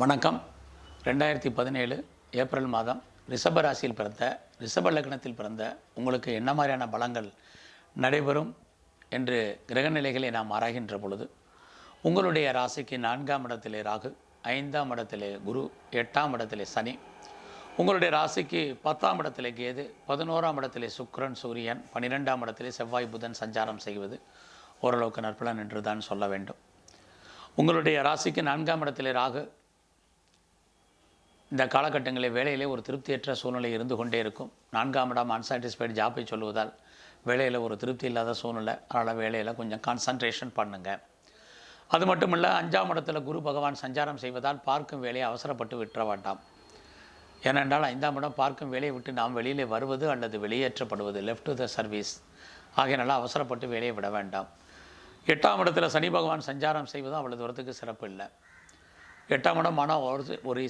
வணக்கம். ரெண்டாயிரத்தி பதினேழு ஏப்ரல் மாதம் ரிஷப ராசியில் பிறந்த ரிஷப லக்னத்தில் பிறந்த உங்களுக்கு என்ன மாதிரியான பலங்கள் நடைபெறும் என்று கிரகநிலைகளை நாம் ஆராய்கின்ற பொழுது உங்களுடைய ராசிக்கு நான்காம் இடத்திலே ராகு ஐந்தாம் இடத்திலே குரு எட்டாம் இடத்திலே சனி உங்களுடைய ராசிக்கு பத்தாம் இடத்திலே கேது பதினோராம் இடத்திலே சுக்ரன் சூரியன் பன்னிரெண்டாம் இடத்திலே செவ்வாய் புதன் சஞ்சாரம் செய்வது ஓரளவுக்கு நற்பலன் என்று தான் சொல்ல வேண்டும். உங்களுடைய ராசிக்கு நான்காம் இடத்திலே ராகு இந்த காலகட்டங்களில் வேலையிலே ஒரு திருப்தியற்ற சூழ்நிலை இருந்து கொண்டே இருக்கும். நான்காம் இடம் அன்சாட்டிஸ்ஃபைடு ஜாப்பை சொல்லுவதால் வேலையில் ஒரு திருப்தி இல்லாத சூழ்நிலை. அதனால் வேலையில் கொஞ்சம் கான்சன்ட்ரேஷன் பண்ணுங்கள் அது மட்டும் இல்லை அஞ்சாம் இடத்துல குரு பகவான் சஞ்சாரம் செய்வதால் பார்க்கும் வேலையை அவசரப்பட்டு விட்டுற வேண்டாம். ஏனென்றால் ஐந்தாம் இடம் பார்க்கும் வேலையை விட்டு நாம் வெளியிலே வருவது அல்லது வெளியேற்றப்படுவது லெஃப்ட் டு த சர்வீஸ் ஆகையினால அவசரப்பட்டு வேலையை விட வேண்டாம். எட்டாம் இடத்துல சனி பகவான் சஞ்சாரம் செய்வதும் அவ்வளவு தூரத்துக்கு சிறப்பு இல்லை. எட்டாம் இடம் மன ஒரு ஒரு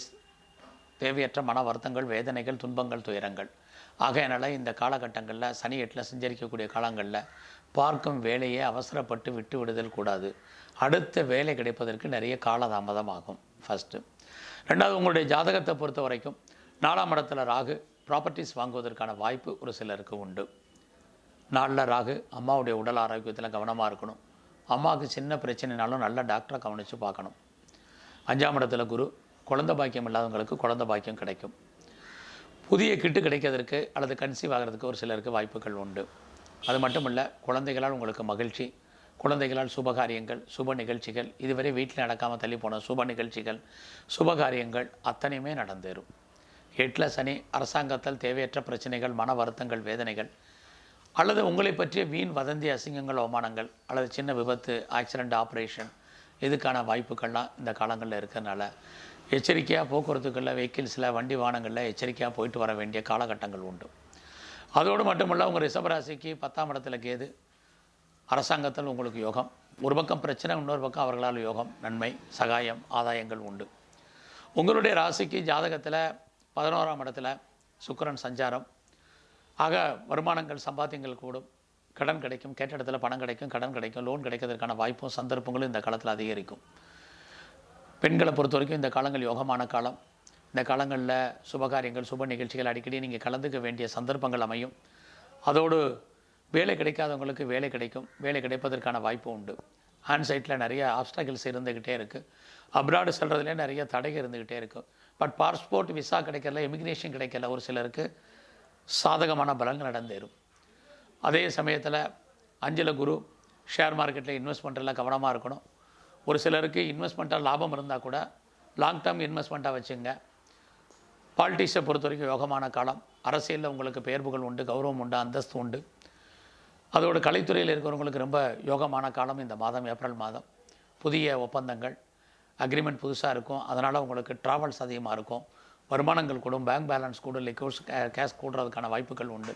தேவையற்ற மன வருத்தங்கள் வேதனைகள் துன்பங்கள் துயரங்கள். ஆகையினால் இந்த காலகட்டங்களில் சனி எட்டில் சஞ்சரிக்கக்கூடிய காலங்களில் பார்க்கும் வேலையை அவசரப்பட்டு விட்டு விடுதல் கூடாது. அடுத்த வேலை கிடைப்பதற்கு நிறைய காலதாமதம் ஆகும் ஃபஸ்ட்டு ரெண்டாவது உங்களுடைய ஜாதகத்தை பொறுத்த வரைக்கும் நாலாம் இடத்துல ராகு ப்ராப்பர்ட்டிஸ் வாங்குவதற்கான வாய்ப்பு ஒரு சிலருக்கு உண்டு. நாளில் ராகு அம்மாவுடைய உடல் ஆரோக்கியத்தில் கவனமாக இருக்கணும். அம்மாவுக்கு சின்ன பிரச்சனைனாலும் நல்ல டாக்டரை கவனித்து பார்க்கணும். அஞ்சாம் இடத்துல குரு குழந்த பாக்கியம் இல்லாதவங்களுக்கு குழந்தை பாக்கியம் கிடைக்கும். புதிய கிட்டு கிடைக்கிறதுக்கு அல்லது கன்சீவ் ஆகிறதுக்கு ஒரு சிலருக்கு வாய்ப்புகள் உண்டு. அது மட்டும் இல்லை குழந்தைகளால் உங்களுக்கு மகிழ்ச்சி குழந்தைகளால் சுபகாரியங்கள் சுப நிகழ்ச்சிகள் இதுவரை வீட்டில் நடக்காமல் தள்ளி போன சுப நிகழ்ச்சிகள் சுபகாரியங்கள் அத்தனையுமே நடந்தேறும். எட்டில் சனி அரசாங்கத்தால் தேவையற்ற பிரச்சனைகள் மன வருத்தங்கள் வேதனைகள் அல்லது உங்களை பற்றிய வீண் வதந்தி அசிங்கங்கள் அவமானங்கள் அல்லது சின்ன விபத்து ஆக்சிடெண்ட் ஆப்ரேஷன் இதுக்கான வாய்ப்புகள்லாம் இந்த காலங்களில் இருக்கிறதுனால எச்சரிக்கையாக போக்குவரத்துக்களில் வெஹிக்கிள்ஸில் வண்டி வாகனங்களில் எச்சரிக்கையாக போயிட்டு வர வேண்டிய காலகட்டங்கள் உண்டு. அதோடு மட்டுமல்ல உங்கள் ரிஷபராசிக்கு பத்தாம் இடத்துல கேது அரசாங்கத்தில் உங்களுக்கு யோகம். ஒரு பக்கம் பிரச்சனை இன்னொரு பக்கம் அவர்களால் யோகம் நன்மை சகாயம் ஆதாயங்கள் உண்டு. உங்களுடைய ராசிக்கு ஜாதகத்தில் பதினோராம் இடத்துல சுக்கரன் சஞ்சாரம். ஆக வருமானங்கள் சம்பாத்தியங்கள் கூடும். கடன் கிடைக்கும் கேட்ட இடத்துல பணம் கிடைக்கும் கடன் கிடைக்கும் லோன் கிடைக்கிறதுக்கான வாய்ப்பும் சந்தர்ப்பங்களும் இந்த காலத்தில் அதிகரிக்கும். பெண்களை பொறுத்த வரைக்கும் இந்த காலங்கள் யோகமான காலம். இந்த காலங்களில் சுபகாரியங்கள் சுப நிகழ்ச்சிகள் அடிக்கடி நீங்கள் கலந்துக்க வேண்டிய சந்தர்ப்பங்கள் அமையும். அதோடு வேலை கிடைக்காதவங்களுக்கு வேலை கிடைக்கும். வேலை கிடைப்பதற்கான வாய்ப்பு உண்டு. ஆன்சைட்டில் நிறைய ஆப்ஸ்டாக்கிள்ஸ் இருந்துக்கிட்டே இருக்குது அப்ராடு செல்கிறதுலே நிறைய தடைகள் இருந்துக்கிட்டே இருக்கும் பட் பாஸ்போர்ட் விசா கிடைக்கல இமிக்ரேஷன் கிடைக்கல ஒரு சிலருக்கு சாதகமான பலங்கள் நடந்தேறும். அதே சமயத்தில் அஞ்சல குரு ஷேர் மார்க்கெட்டில் இன்வெஸ்ட்மெண்ட்டில் கவனமாக இருக்கணும். ஒரு சிலருக்கு இன்வெஸ்ட்மெண்ட்டாக லாபம் இருந்தால் கூட லாங் டேர்ம் இன்வெஸ்ட்மெண்ட்டாக வச்சுங்க. பாலிட்டிக்ஸை பொறுத்த வரைக்கும் யோகமான காலம். அரசியலில் உங்களுக்கு பெயர்வுகள் உண்டு கௌரவம் உண்டு அந்தஸ்து உண்டு. அதோட கலைத்துறையில் இருக்கிறவங்களுக்கு ரொம்ப யோகமான காலம் இந்த மாதம் ஏப்ரல் மாதம். புதிய ஒப்பந்தங்கள் அக்ரிமெண்ட் புதுசாக இருக்கும். அதனால் உங்களுக்கு ட்ராவல்ஸ் அதிகமாக இருக்கும். வருமானங்கள் கூடும் பேங்க் பேலன்ஸ் கூடும் லிக்விட்ஸ் கேஷ் கூடுறதுக்கான வாய்ப்புகள் உண்டு.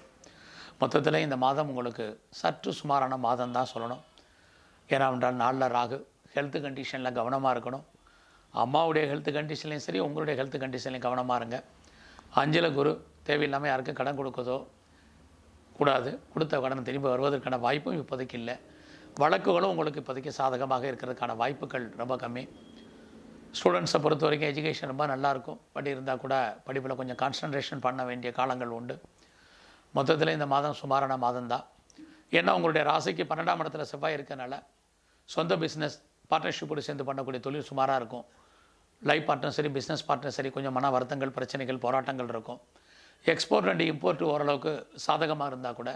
மொத்தத்தில் இந்த மாதம் உங்களுக்கு சற்று சுமாரான மாதம் தான் சொல்லணும். ஏன்னா என்றால் நாளில் ராகு ஹெல்த் கண்டிஷனில் கவனமாக இருக்கணும். அம்மாவுடைய ஹெல்த் கண்டிஷன்லையும் சரி உங்களுடைய ஹெல்த் கண்டிஷன்லையும் கவனமாக இருங்க. அஞ்சல குரு தேவையில்லாமல் யாருக்கும் கடன் கொடுக்கதோ கூடாது. கொடுத்த கடன் திரும்பி வருவதற்கான வாய்ப்பும் இப்போதைக்கு இல்லை. வழக்குகளும் உங்களுக்கு இப்போதைக்கு சாதகமாக இருக்கிறதுக்கான வாய்ப்புகள் ரொம்ப கம்மி. ஸ்டூடெண்ட்ஸை பொறுத்த வரைக்கும் எஜுகேஷன் ரொம்ப நல்லாயிருக்கும். பட் இருந்தால் கூட படிப்பில் கொஞ்சம் கான்சன்ட்ரேஷன் பண்ண வேண்டிய காலங்கள் உண்டு. மொத்தத்தில் இந்த மாதம் சுமாரான மாதம் தான் ஏன்னா உங்களுடைய ராசிக்கு பன்னெண்டாம் இடத்துல செவ்வாய் இருக்கனால சொந்த பிஸ்னஸ் பார்ட்னர்ஷிப்போடு சேர்ந்து பண்ணக்கூடிய தொழில் சுமாராக இருக்கும். லைஃப் பார்ட்னர் சரி பிஸ்னஸ் பார்ட்னர் சரி கொஞ்சம் மன வருத்தங்கள் பிரச்சனைகள் போராட்டங்கள் இருக்கும். எக்ஸ்போர்ட் அண்ட் இம்போர்ட் ஓரளவுக்கு சாதகமாக இருந்தால் கூட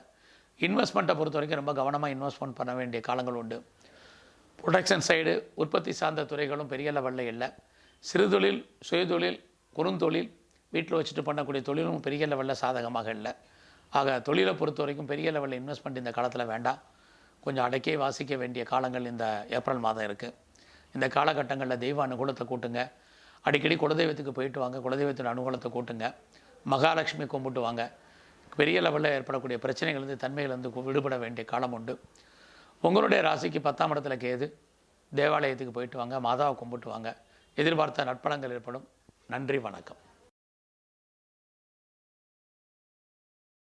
இன்வெஸ்ட்மெண்ட்டை பொறுத்த வரைக்கும் ரொம்ப கவனமாக இன்வெஸ்ட்மெண்ட் பண்ண வேண்டிய காலங்கள் உண்டு. ப்ரொடக்ஷன் சைடு உற்பத்தி சார்ந்த துறைகளும் பெரிய லெவலில் இல்லை. சிறுதொழில் சுயதொழில் குறுந்தொழில் வீட்டில் வச்சுட்டு பண்ணக்கூடிய தொழிலும் பெரிய லெவலில் சாதகமாக இல்லை. ஆக தொழிலை பொறுத்த வரைக்கும் பெரிய லெவலில் இன்வெஸ்ட்மெண்ட் இந்த காலத்தில் வேண்டாம். கொஞ்சம் அடக்கே வாசிக்க வேண்டிய காலங்கள் இந்த ஏப்ரல் மாதம் இருக்குது இந்த காலகட்டங்களில் தெய்வ அனுகூலத்தை கூட்டுங்க. அடிக்கடி குலதெய்வத்துக்கு போயிட்டு வாங்க. குலதெய்வத்தின் அனுகூலத்தை கூட்டுங்க. மகாலட்சுமி கும்பிட்டு வாங்க பெரிய லெவலில் ஏற்படக்கூடிய பிரச்சனைகள்லேருந்து தன்மையிலேருந்து விடுபட வேண்டிய காலம் உண்டு. உங்களுடைய ராசிக்கு பத்தாம் இடத்துல கேது. தேவாலயத்துக்கு போயிட்டு வாங்க. மாதாவை கும்பிட்டு வாங்க எதிர்பார்த்த நட்பலங்கள் ஏற்படும். நன்றி வணக்கம்.